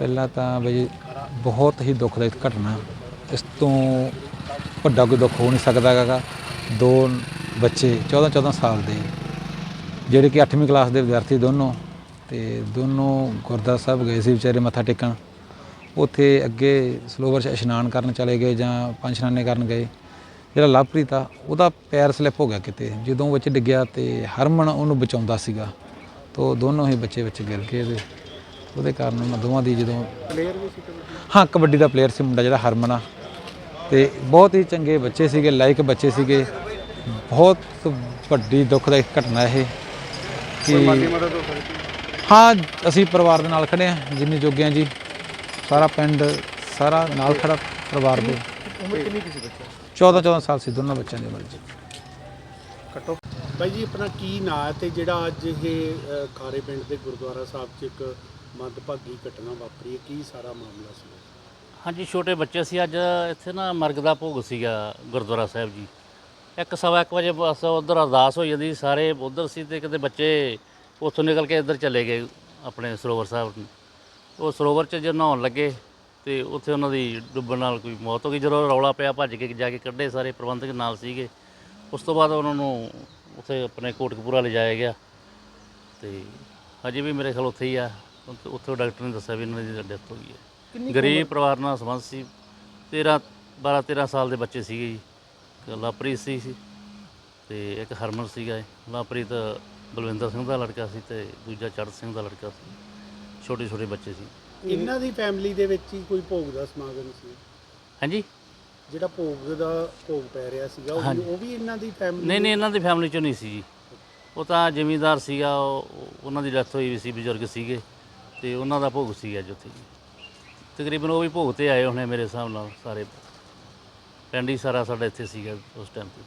ਪਹਿਲਾਂ ਤਾਂ ਬਈ ਬਹੁਤ ਹੀ ਦੁਖਦਾਇਕ ਘਟਨਾ। ਇਸ ਤੋਂ ਵੱਡਾ ਕੋਈ ਦੁੱਖ ਹੋ ਨਹੀਂ ਸਕਦਾ ਹੈਗਾ। ਦੋ ਬੱਚੇ 14 14 ਸਾਲ ਦੇ, ਜਿਹੜੇ ਕਿ 8ਵੀਂ ਕਲਾਸ ਦੇ ਵਿਦਿਆਰਥੀ ਦੋਨੋਂ ਤੇ ਦੋਨੋਂ ਗੁਰਦੁਆਰਾ ਸਾਹਿਬ ਗਏ ਸੀ ਵਿਚਾਰੇ ਮੱਥਾ ਟੇਕਣ। ਉੱਥੇ ਅੱਗੇ ਸਲੋਵਰ 'ਚ ਇਸ਼ਨਾਨ ਕਰਨ ਚਲੇ ਗਏ ਜਾਂ ਪੰਜ ਇਸ਼ਨਾਨੇ ਕਰਨ ਗਏ। ਜਿਹੜਾ ਲਵਪ੍ਰੀਤ ਆ, ਉਹਦਾ ਪੈਰ ਸਲਿੱਪ ਹੋ ਗਿਆ ਕਿਤੇ। ਜਦੋਂ ਵਿੱਚ ਡਿੱਗਿਆ ਤੇ ਹਰਮਨ ਉਹਨੂੰ ਬਚਾਉਂਦਾ ਸੀਗਾ। ਤੋ ਦੋਨੋਂ ਹੀ ਬੱਚੇ ਵਿੱਚ ਗਿਰ ਗਏ ਤੇ ਉਹਦੇ ਕਾਰਨ ਉਹਨਾਂ ਦੋਵਾਂ ਦੀ ਜਦੋਂ ਪਲੇਅਰ ਵੀ ਸੀ ਕਬੱਡੀ ਹਾਂ ਕਬੱਡੀ ਦਾ ਪਲੇਅਰ ਸੀ ਮੁੰਡਾ ਜਿਹੜਾ ਹਰਮਨ। ਆ ਤੇ ਬਹੁਤ ਹੀ ਚੰਗੇ ਬੱਚੇ ਸੀਗੇ ਲਾਇਕ ਬੱਚੇ ਸੀਗੇ। ਬਹੁਤ ਵੱਡੀ ਦੁੱਖਦਾਇਕ ਘਟਨਾ ਇਹ ਕਿ ਹੋ ਅਸੀਂ ਪਰਿਵਾਰ ਦੇ ਨਾਲ ਖੜੇ ਆ ਜਿੰਨੇ ਜੋਗੇ ਆ ਜੀ। ਸਾਰਾ ਪਿੰਡ ਸਾਰਾ ਨਾਲ ਖੜਾ ਪਰਿਵਾਰ ਦੇ। ਉਮਰ ਕਿੰਨੀ ਕਿਸੇ ਬੱਚਾ 14 14 ਸਾਲ ਸੀ ਦੋਨੋਂ ਬੱਚਿਆਂ ਦੀ ਉਮਰ ਜੀ। ਕੱਟੋ ਬਾਈ ਜੀ ਆਪਣਾ ਕੀ ਨਾਂ ਹੈ ਤੇ ਜਿਹੜਾ ਅੱਜ ਇਹ ਖਾਰੇ ਪਿੰਡ ਦੇ ਗੁਰਦੁਆਰਾ ਸਾਹਿਬ 'ਚ ਇੱਕ ਮੰਦਭਾਗੀ ਘਟਨਾ ਵਾਪਰੀ ਹੈ ਕੀ ਸਾਰਾ ਮਾਮਲਾ ਸੀ? ਹਾਂਜੀ, ਛੋਟੇ ਬੱਚੇ ਸੀ। ਅੱਜ ਇੱਥੇ ਨਾ ਮਰਗ ਦਾ ਭੋਗ ਸੀਗਾ ਗੁਰਦੁਆਰਾ ਸਾਹਿਬ ਜੀ। ਇੱਕ ਸਵਾ ਇੱਕ ਵਜੇ ਬਸ ਉਧਰ ਅਰਦਾਸ ਹੋਈ ਜਾਂਦੀ ਸਾਰੇ। ਉਧਰ ਸੀ ਤੇ ਕਿਤੇ ਬੱਚੇ ਉੱਥੋਂ ਨਿਕਲ ਕੇ ਇੱਧਰ ਚਲੇ ਗਏ ਆਪਣੇ ਸਰੋਵਰ ਸਾਹਿਬ ਨੂੰ। ਉਹ ਸਰੋਵਰ 'ਚ ਜੇ ਨਹਾਉਣ ਲੱਗੇ ਤੇ ਉੱਥੇ ਉਹਨਾਂ ਦੀ ਡੁੱਬਣ ਨਾਲ ਕੋਈ ਮੌਤ ਹੋ ਗਈ। ਜਦੋਂ ਰੌਲਾ ਪਿਆ, ਭੱਜ ਕੇ ਜਾ ਕੇ ਕੱਢੇ ਸਾਰੇ ਪ੍ਰਬੰਧਕ ਨਾਲ ਸੀਗੇ। ਉਸ ਤੋਂ ਬਾਅਦ ਉਹਨਾਂ ਨੂੰ ਉੱਥੇ ਆਪਣੇ ਕੋਟਕਪੂਰਾ ਲਿਜਾਇਆ ਗਿਆ। ਤੇ ਹਜੇ ਵੀ ਮੇਰੇ ਖਿਆਲ ਉੱਥੇ ਹੀ ਆ। ਉੱਥੇ- ਉੱਥੋਂ ਡਾਕਟਰ ਨੇ ਦੱਸਿਆ ਵੀ ਇਹਨਾਂ ਦੀ ਡੈਥ ਹੋ ਗਈ ਹੈ। ਗਰੀਬ ਪਰਿਵਾਰ ਨਾਲ ਸੰਬੰਧ ਸੀ। 13 12 13 ਸਾਲ ਦੇ ਬੱਚੇ ਸੀਗੇ ਜੀ। ਇੱਕ ਲਵਪ੍ਰੀਤ ਸੀ ਸੀ ਤੇ ਇੱਕ ਹਰਮਨ ਸੀਗਾ ਜੀ। ਲਵਪ੍ਰੀਤ ਬਲਵਿੰਦਰ ਸਿੰਘ ਦਾ ਲੜਕਾ ਸੀ ਤੇ ਦੂਜਾ ਚੜ੍ਹ ਸਿੰਘ ਦਾ ਲੜਕਾ ਸੀ। ਛੋਟੇ ਛੋਟੇ ਬੱਚੇ ਸੀ। ਇਹਨਾਂ ਦੀ ਫੈਮਿਲੀ ਦੇ ਵਿੱਚ ਹੀ ਕੋਈ ਭੋਗ ਦਾ ਸਮਾਗਮ ਸੀ? ਹਾਂਜੀ? ਜਿਹੜਾ ਭੋਗ ਦਾ ਭੋਗ ਪੈ ਰਿਹਾ ਸੀਗਾ ਉਹ ਵੀ- ਹਾਂਜੀ। ਉਹ ਵੀ ਇਹਨਾਂ ਦੀ ਫੈਮਿਲੀ ਨਹੀਂ ਨਹੀਂ ਇਹਨਾਂ ਦੀ ਫੈਮਿਲੀ ਚੋਂ ਨਹੀਂ ਸੀ ਜੀ। ਉਹ ਤਾਂ ਜ਼ਿਮੀਂਦਾਰ ਸੀਗਾ ਉਹ- ਉਹਨਾਂ ਦੀ ਡੈਥ ਹੋਈ ਵੀ ਸੀ ਬਜ਼ੁਰਗ ਸੀਗੇ। ਤੇ ਉਹਨਾਂ ਦਾ ਭੋਗ ਸੀ ਅੱਜ ਉੱਥੇ ਤਕਰੀਬਨ ਉਹ ਵੀ ਭੋਗ ਤੇ ਆਏ ਹੋਣੇ ਮੇਰੇ ਹਿਸਾਬ ਨਾਲ ਸਾਰੇ। ਪਿੰਡ ਹੀ ਸਾਰਾ ਸਾਡਾ ਇੱਥੇ ਸੀਗਾ ਉਸ ਟਾਈਮ ਤੇ।